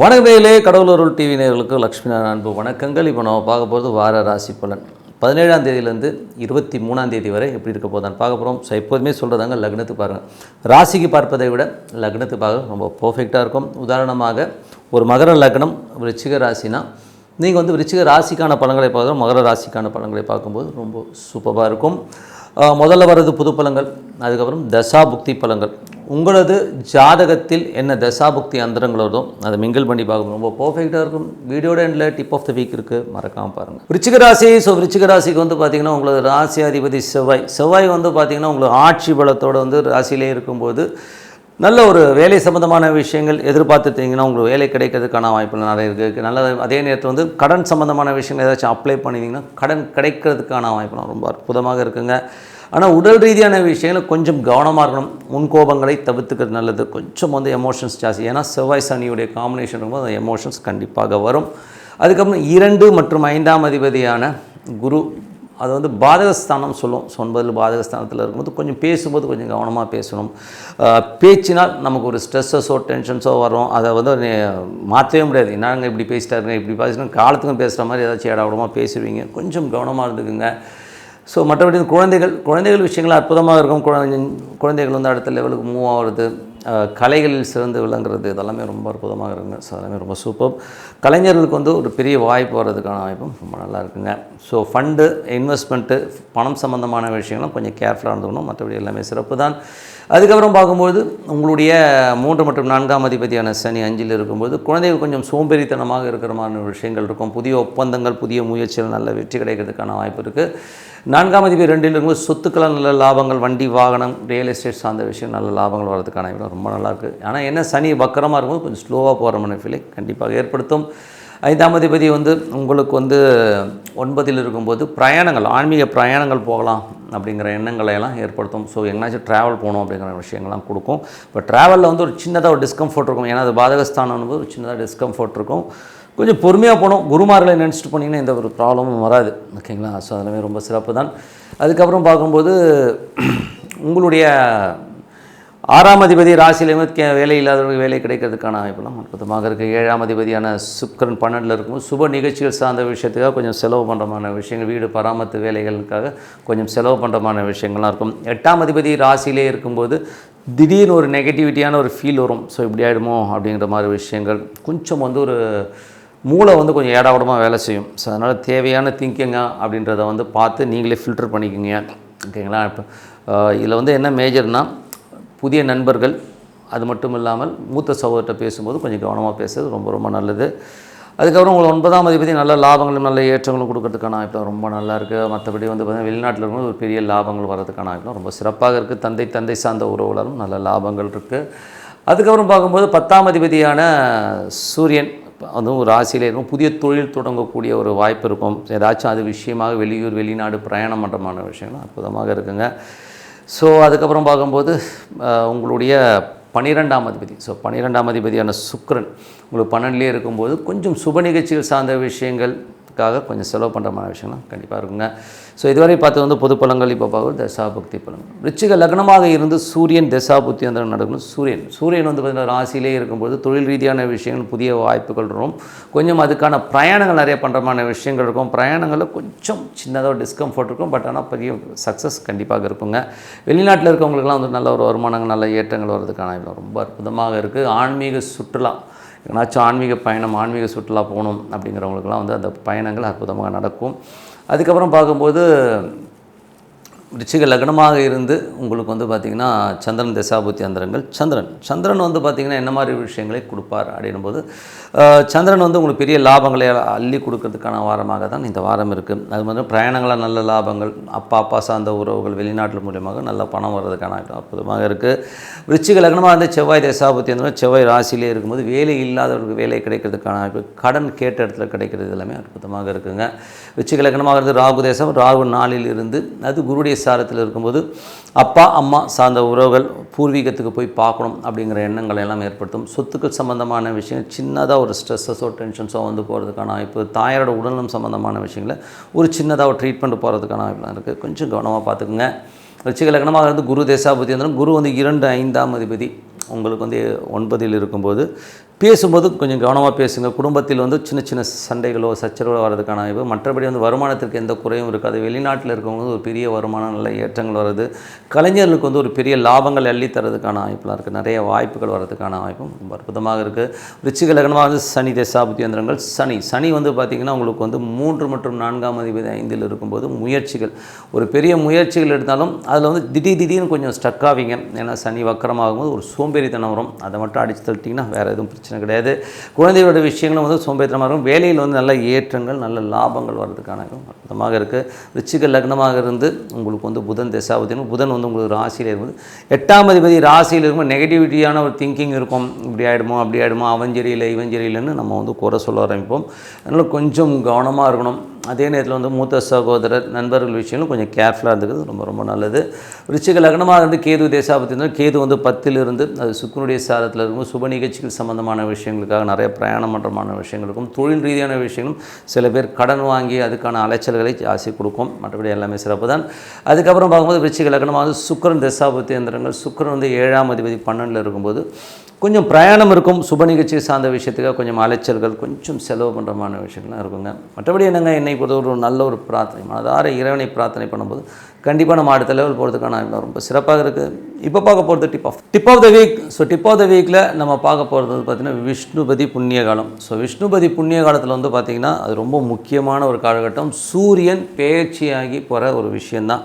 வணக்கத்திலே கடவுளூர் TV நேர்களுக்கு லக்ஷ்மி நாராயண அன்பு வணக்கங்கள். இப்போ நம்ம பார்க்க போகிறது வார ராசி பலன். பதினேழாம் தேதியிலேருந்து இருபத்தி மூணாம் தேதி வரை எப்படி இருக்க போதான் பார்க்க போகிறோம் ஸோ எப்போதுமே சொல்கிறதாங்க லக்னத்துக்கு பாருங்கள் ராசிக்கு பார்ப்பதை விட லக்னத்துக்கு பார்க்க ரொம்ப பர்ஃபெக்டாக இருக்கும். உதாரணமாக ஒரு மகர லக்னம் ரிச்சிக ராசினா நீங்கள் வந்து ரிச்சிக ராசிக்கான பழங்களை பார்க்குறோம். மகர ராசிக்கான பழங்களை பார்க்கும்போது ரொம்ப சூப்பராக இருக்கும். முதல்ல வர்றது புது பழங்கள் அதுக்கப்புறம் தசாபுக்தி பழங்கள் உங்களது ஜாதகத்தில் என்ன தசாபுக்தி அந்தரங்களோதோ அதை மிங்கிள் பண்ணி பார்க்கணும். ரொம்ப பர்ஃபெக்டாக இருக்கும். வீடியோட எண்டில் டிப் ஆஃப் த வீக் இருக்குது மறக்காமல் பாருங்கள் விருச்சிக ராசி ஸோ விருச்சிக ராசிக்கு வந்து பார்த்திங்கன்னா உங்களது ராசி அதிபதி செவ்வாய். செவ்வாய் வந்து பார்த்திங்கன்னா உங்களுக்கு ஆட்சி பலத்தோடு வந்து ராசியிலே இருக்கும்போது நல்ல ஒரு வேலை சம்மந்தமான விஷயங்கள் எதிர்பார்த்துட்டீங்கன்னா உங்களுக்கு வேலை கிடைக்கிறதுக்கான வாய்ப்புகள் நிறைய இருக்குது நல்ல அதே நேரத்தில் வந்து கடன் சம்மந்தமான விஷயங்கள் ஏதாச்சும் அப்ளை பண்ணிங்கன்னா கடன் கிடைக்கிறதுக்கான வாய்ப்புலாம் ரொம்ப அற்புதமாக இருக்குங்க. ஆனால் உடல் ரீதியான விஷயங்கள் கொஞ்சம் கவனமாக இருக்கணும். முன்கோபங்களை தவிர்த்துக்கிறது நல்லது. கொஞ்சம் வந்து எமோஷன்ஸ் ஜாஸ்தி. ஏன்னா செவ்வாய் சனியுடைய காம்பினேஷன் இருக்கும்போது அந்த எமோஷன்ஸ் கண்டிப்பாக வரும். அதுக்கப்புறம் இரண்டு மற்றும் ஐந்தாம் அதிபதியான குரு அது வந்து பாதகஸ்தானம் சொல்லும். சொன்பதில் பாதகஸ்தானத்தில் இருக்கும்போது கொஞ்சம் பேசும்போது கொஞ்சம் கவனமாக பேசணும். பேச்சினால் நமக்கு ஒரு ஸ்ட்ரெஸ்ஸஸோ டென்ஷன்ஸோ வரும். அதை வந்து மாற்றவே முடியாது. நாங்கள் இப்படி பேசிட்டாருங்க இப்படி பேசினா காலத்துக்கும் பேசுகிற மாதிரி ஏதாச்சும் இடவிடமாக பேசுவீங்க. கொஞ்சம் கவனமாக இருந்துக்குங்க. ஸோ மற்றபடி குழந்தைகள் குழந்தைகள் விஷயங்கள் அற்புதமாக இருக்கும். குழந்தை குழந்தைகள் வந்து அடுத்த லெவலுக்கு மூவ் ஆகிறது கலைகளில் சிறந்து விளங்குறது இதெல்லாமே ரொம்ப அற்புதமாக இருக்குங்க. ஸோ அதெல்லாமே ரொம்ப சூப்பர் கலைஞர்களுக்கு வந்து ஒரு பெரிய வாய்ப்பு வர்றதுக்கான வாய்ப்பும் ரொம்ப நல்லா இருக்குங்க. ஸோ ஃபண்டு இன்வெஸ்ட்மெண்ட்டு பணம் சம்மந்தமான விஷயங்களும் கொஞ்சம் கேர்ஃபுல்லாக இருந்துக்கணும். மற்றபடி எல்லாமே சிறப்பு தான். அதுக்கப்புறம் பார்க்கும்போது உங்களுடைய மூன்று மற்றும் நான்காம் அதிபதியான சனி அஞ்சில் இருக்கும்போது குழந்தைகள் கொஞ்சம் சோம்பேறித்தனமாக இருக்கிற மாதிரி விஷயங்கள் இருக்கும். புதிய ஒப்பந்தங்கள் புதிய முயற்சிகள் நல்ல வெற்றி கிடைக்கிறதுக்கான வாய்ப்பு இருக்குது நான்காம் அதிபதி ரெண்டில் இருக்கும்போது சொத்துக்களால் நல்ல லாபங்கள் வண்டி வாகனம் ரியல் எஸ்டேட் சார்ந்த விஷயம் நல்ல லாபங்கள் வரதுக்கான விட ரொம்ப நல்லாயிருக்கு ஆனால் என்ன சனி வக்கரமாக இருக்கும்போது கொஞ்சம் ஸ்லோவாக போகிற மாதிரி ஃபீலை கண்டிப்பாக ஏற்படுத்தும். ஐந்தாம் அதிபதி வந்து உங்களுக்கு வந்து ஒன்பதில் இருக்கும்போது பிரயாணங்கள் ஆன்மீக பிரயாணங்கள் போகலாம் அப்படிங்கிற எண்ணங்களை எல்லாம் ஏற்படுத்தும். ஸோ எங்கேனாச்சும் ட்ராவல் போகணும் அப்படிங்கிற விஷயங்கள்லாம் கொடுக்கும். இப்போ ட்ராவலில் வந்து ஒரு சின்னதாக ஒரு டிஸ்கம்ஃபர்ட் இருக்கும். ஏன்னா அது பாதகஸ்தானம் போது ஒரு சின்னதாக டிஸ்கம்ஃபர்ட் இருக்கும். கொஞ்சம் பொறுமையாக போனோம் குருமார்களை நினச்சிட்டு போனீங்கன்னா எந்த ஒரு ப்ராப்ளமும் வராது. ஓகேங்களா? ஸோ அதெல்லாமே ரொம்ப சிறப்பு தான் அதுக்கப்புறம் பார்க்கும்போது உங்களுடைய ஆறாம் அதிபதி ராசியிலேயுமே வேலை இல்லாதவர்களுக்கு வேலை கிடைக்கிறதுக்கான வாய்ப்பெல்லாம் அற்புதமாக இருக்குது ஏழாம் அதிபதியான சுக்கரன் பன்னெண்டில் இருக்கும் சுப நிகழ்ச்சிகள் சார்ந்த விஷயத்துக்காக கொஞ்சம் செலவு பண்ணுறமான விஷயங்கள் வீடு பராமரித்து வேலைகளுக்காக கொஞ்சம் செலவு பண்ணுறமான விஷயங்கள்லாம் இருக்கும். எட்டாம் அதிபதி ராசியிலே இருக்கும்போது திடீர்னு ஒரு நெகட்டிவிட்டியான ஒரு ஃபீல் வரும். ஸோ இப்படி ஆகிடுமோ அப்படிங்கிற மாதிரி விஷயங்கள். கொஞ்சம் வந்து ஒரு மூளை வந்து கொஞ்சம் ஏடாவிடமாக வேலை செய்யும். ஸோ அதனால் தேவையான திங்கிங்க அப்படின்றத வந்து பார்த்து நீங்களே ஃபில்டர் பண்ணிக்கோங்க. ஓகேங்களா? இப்போ இதில் வந்து என்ன மேஜர்னால் புதிய நண்பர்கள் அது மட்டும் இல்லாமல் மூத்த சகோதரர்கிட்ட பேசும்போது கொஞ்சம் கவனமாக பேசுறது ரொம்ப ரொம்ப நல்லது. அதுக்கப்புறம் உங்களுக்கு ஒன்பதாம் அதிபதி நல்ல லாபங்களும் நல்ல ஏற்றங்களும் கொடுக்கறதுக்கான வாய்ப்பு ரொம்ப நல்லா இருக்குது மற்றபடி வந்து பார்த்திங்கன்னா வெளிநாட்டில் இருக்கும்போது ஒரு பெரிய லாபங்கள் வர்றதுக்கான வாய்ப்பு ரொம்ப சிறப்பாக இருக்குது தந்தை தந்தை சார்ந்த உறவுகளும் நல்ல லாபங்கள் இருக்குது அதுக்கப்புறம் பார்க்கும்போது பத்தாம் அதிபதியான சூரியன் அதுவும் ஒரு ராசியிலே இருக்கும். புதிய தொழில் தொடங்கக்கூடிய ஒரு வாய்ப்பு இருக்கும். ஏதாச்சும் அது விஷயமாக வெளியூர் வெளிநாடு பிரயாணம் பண்ணுறமான விஷயங்கள் அற்புதமாக இருக்குங்க. ஸோ அதுக்கப்புறம் பார்க்கும்போது உங்களுடைய பன்னிரெண்டாம் அதிபதி. ஸோ பன்னிரெண்டாம் அதிபதியான சுக்ரன் உங்களுக்கு பன்னெண்டுலேயே இருக்கும்போது கொஞ்சம் சுப நிகழ்ச்சிகள் சார்ந்த விஷயங்கள் காக கொஞ்சம் செலவு பண்ணுற மாதிரி விஷயம்லாம் கண்டிப்பாக இருக்குங்க. ஸோ இதுவரை பார்த்து வந்து பொது பழங்கள் இப்போ பார்க்குறது தசாபக்தி பழங்கள் ரிச்சிக லக்னமாக இருந்து சூரியன் தசாபுத்தி அந்த நடக்கணும். சூரியன். சூரியன் வந்து பார்த்திங்கன்னா ராசியிலே இருக்கும்போது தொழில் ரீதியான விஷயங்கள் புதிய வாய்ப்புகள் இருக்கும் கொஞ்சம் அதுக்கான பிரயாணங்கள் நிறைய பண்ணுறமான விஷயங்கள் இருக்கும். பிரயாணங்களில் கொஞ்சம் சின்னதாக டிஸ்கம்ஃபர்ட் இருக்கும். பட் ஆனால் பெரிய சக்ஸஸ் கண்டிப்பாக இருக்குங்க. வெளிநாட்டில் இருக்கவங்களுக்குலாம் வந்து நல்ல ஒரு வருமானங்கள் நல்ல ஏற்றங்கள் வர்றதுக்கான ரொம்ப அற்புதமாக இருக்குது ஆன்மீக சுற்றுலா. ஏன்னாச்சும் ஆன்மீக பயணம் ஆன்மீக சுற்றுலா போகணும் அப்படிங்கிறவங்களுக்குலாம் வந்து அந்த பயணங்கள் அற்புதமாக நடக்கும். அதுக்கப்புறம் பார்க்கும்போது ரிச்சிக லக்னமாக இருந்து உங்களுக்கு வந்து பார்த்திங்கன்னா சந்திரன் தசாபுத்தி அந்தரங்கள். சந்திரன். சந்திரன் வந்து பார்த்திங்கன்னா என்ன மாதிரி விஷயங்களை கொடுப்பார் அப்படின்னும் போது சந்திரன் வந்து உங்களுக்கு பெரிய லாபங்களை அள்ளி கொடுக்கறதுக்கான வாரமாக தான் இந்த வாரம் இருக்குது அது மாதிரி பிரயாணங்களாக நல்ல லாபங்கள் அப்பா அப்பா சார்ந்த உறவுகள் வெளிநாட்டு மூலியமாக நல்ல பணம் வர்றதுக்கான அற்புதமாக இருக்குது ரிச்சிக லக்னமாக வந்து செவ்வாய் தசாபுத்தி அந்த செவ்வாய் ராசியிலே இருக்கும்போது வேலை இல்லாதவர்களுக்கு வேலை கிடைக்கிறதுக்கான வாய்ப்பு கடன் கேட்ட இடத்துல கிடைக்கிறது எல்லாமே அற்புதமாக இருக்குங்க. ரிச்சிக லக்னமாக இருந்து ராகு தேசம் ராகு நாளில் இருந்து அது குருடைய சாரத்தில் இருக்கும்போது அப்பா அம்மா சார்ந்த உறவுகள் பூர்வீகத்துக்கு போய் பார்க்கணும் அப்படிங்கிற எண்ணங்களை எல்லாம் ஏற்படுத்தும். சொத்துக்கள் சம்மந்தமான விஷயம் சின்னதாக ஒரு ஸ்ட்ரெஸ்ஸஸோ டென்ஷன்ஸோ வந்து போகிறதுக்கான வாய்ப்பு தாயாரோட உடல்நலம் சம்மந்தமான விஷயங்களை ஒரு சின்னதாக ஒரு ட்ரீட்மெண்ட் போகிறதுக்கான வாய்ப்புலாம் இருக்குது கொஞ்சம் கவனமாக பார்த்துக்குங்க. ரிச்சிக லக்னமாக இருந்து குரு தேசாபதி இருந்தாலும் குரு வந்து இரண்டு ஐந்தாம் அதிபதி. உங்களுக்கு வந்து ஒன்பதில் இருக்கும்போது பேசும்போது கொஞ்சம் கவனமாக பேசுங்க. குடும்பத்தில் வந்து சின்ன சின்ன சண்டைகளோ சச்சரவோ வரதுக்கான வாய்ப்பு மற்றபடி வந்து வருமானத்திற்கு எந்த குறையும் இருக்காது. வெளிநாட்டில் இருக்கவங்க ஒரு பெரிய வருமானம் நல்ல ஏற்றங்கள் வருது கலைஞர்களுக்கு வந்து ஒரு பெரிய லாபங்கள் அள்ளி தரதுக்கான வாய்ப்புலாம் இருக்குது நிறைய வாய்ப்புகள் வர்றதுக்கான வாய்ப்பும் ரொம்ப அற்புதமாக இருக்குது ரிச்சிக லக்னமாக வந்து சனி தேசாபுத்தியந்திரங்கள் சனி. சனி வந்து பார்த்திங்கன்னா உங்களுக்கு வந்து மூன்று மற்றும் நான்காம் அதிபதி ஐந்தில் இருக்கும்போது முயற்சிகள். ஒரு பெரிய முயற்சிகள் எடுத்தாலும் அதில் வந்து திடீர் திடீர்னு கொஞ்சம் ஸ்டக் ஆவீங்க. ஏன்னா சனி வக்கரமாகும்போது ஒரு சோம்பேறித்தனம் வரும். அதை மட்டும் அடித்து தள்ளிட்டிங்கன்னா வேறு எதுவும் பிரச்சனை கிடையாது. குழந்தையோட விஷயங்களும் வந்து சோம்பேத்தனமாக இருக்கும். வேலையில் வந்து நல்ல ஏற்றங்கள் நல்ல லாபங்கள் வர்றதுக்கான அற்புதமாக இருக்குது ரிச்சிக லக்னமாக இருந்து உங்களுக்கு வந்து புதன் தசாபதினும் புதன் வந்து உங்களுக்கு ராசியில் இருக்கும்போது எட்டாம் அதிபதி ராசியில் இருக்கும்போது நெகட்டிவிட்டியான ஒரு திங்கிங் இருக்கும். இப்படி ஆகிடுமோ அப்படி ஆகிடுமோ அவன் சரியில்லை இவன் சரியில்லைன்னு நம்ம வந்து குறை சொல்ல ஆரம்பிப்போம். அதனால் கொஞ்சம் கவனமாக இருக்கணும். அதே நேரத்தில் வந்து மூத்த சகோதரர் நண்பர்கள் விஷயங்களும் கொஞ்சம் கேர்ஃபுல்லாக இருந்துக்கிறது ரொம்ப ரொம்ப நல்லது. ரிச்சிக லக்னமாக இருந்து கேது தேசாபத்தி கேது வந்து பத்தில் இருந்து அது சுக்கனுடைய சாரத்தில் இருக்கும் சுப நிகழ்ச்சிகள் சம்மந்தமான விஷயங்களுக்காக நிறைய பிரயாணம் பண்ணுறமான விஷயங்களுக்கும் தொழில் ரீதியான விஷயங்களும் சில பேர் கடன் வாங்கி அதுக்கான அலைச்சல்களை ஜாஸ்தி கொடுக்கும். மற்றபடி எல்லாமே சிறப்பு தான். அதுக்கப்புறம் பார்க்கும்போது ரிச்சிக லக்னமாக வந்து சுக்கரன் தேசாபத்தி எந்திரங்கள் சுக்கரன் வந்து ஏழாம் அதிபதி பன்னெண்டில் இருக்கும்போது கொஞ்சம் பிரயாணம் இருக்கும் சுப நிகழ்ச்சி சார்ந்த விஷயத்துக்காக கொஞ்சம் அலைச்சல்கள் கொஞ்சம் செலவு பண்ணுறமான விஷயங்கள்லாம் இருக்குங்க. மற்றபடி என்னங்க என்னை பொறுத்த ஒரு நல்ல ஒரு பிரார்த்தனை. மனதார இறைவனை பிரார்த்தனை பண்ணும்போது கண்டிப்பாக நம்ம அடுத்த லெவல் போகிறதுக்கான ரொம்ப சிறப்பாக இருக்குது இப்போ பார்க்க போகிறது tip off tip off the week so tip off the வீக்கில் நம்ம பார்க்க போகிறது பார்த்திங்கன்னா விஷ்ணுபதி புண்ணிய காலம். ஸோ விஷ்ணுபதி புண்ணிய காலத்தில் வந்து பார்த்திங்கன்னா அது ரொம்ப முக்கியமான ஒரு காலகட்டம். சூரியன் பேச்சியாகி போகிற ஒரு விஷயந்தான்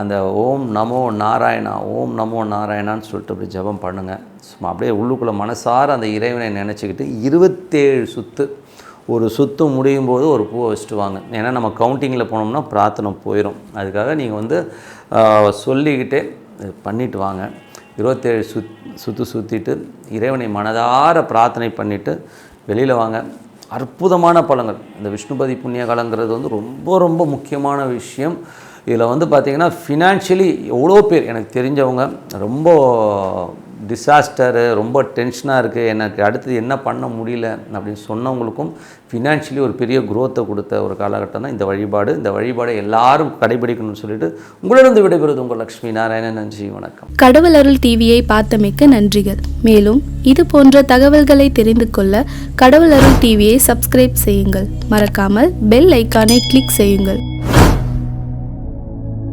அந்த ஓம் நமோ நாராயணா ஓம் நமோ நாராயணான்னு சொல்லிட்டு அப்படி ஜெபம் பண்ணுங்கள் சும்மா அப்படியே உள்ளுக்குள்ளே மனசார அந்த இறைவனை நினச்சிக்கிட்டு இருபத்தேழு சுத்து ஒரு சுத்து முடியும் போது ஒரு பூவை வச்சுட்டு வாங்க. ஏன்னா நம்ம கவுண்டிங்கில் போனோம்னா பிரார்த்தனை போயிடும் அதுக்காக நீங்கள் வந்து சொல்லிக்கிட்டே பண்ணிட்டு வாங்க. இருபத்தேழு சுத் சுற்று சுற்றிட்டு இறைவனை மனதார பிரார்த்தனை பண்ணிவிட்டு வெளியில் வாங்க. அற்புதமான பழங்கள் இந்த விஷ்ணுபதி புண்ணிய காலங்கிறது வந்து ரொம்ப ரொம்ப முக்கியமான விஷயம். இதில் வந்து பார்த்திங்கன்னா ஃபினான்ஷியலி எவ்வளோ பேர் எனக்கு தெரிஞ்சவங்க ரொம்ப டிசாஸ்டரு ரொம்ப டென்ஷனாக இருக்குது எனக்கு அடுத்தது என்ன பண்ண முடியல அப்படின்னு சொன்னவங்களுக்கும் ஃபினான்ஷியலி ஒரு பெரிய குரோத்தை கொடுத்த ஒரு காலகட்டம் தான் இந்த வழிபாடு. இந்த வழிபாடை எல்லாரும் கடைபிடிக்கணும்னு சொல்லிட்டு உங்களிடம் விடைபெறுவது உங்கள் லக்ஷ்மி நாராயணன். நன்றி வணக்கம். கடவுள் அருள் டிவியை பார்த்தமைக்க நன்றிகள். மேலும் இது போன்ற தகவல்களை தெரிந்து கொள்ள கடவுள் அருள் டிவியை சப்ஸ்கிரைப் செய்யுங்கள். மறக்காமல் பெல் ஐக்கானை கிளிக் செய்யுங்கள்.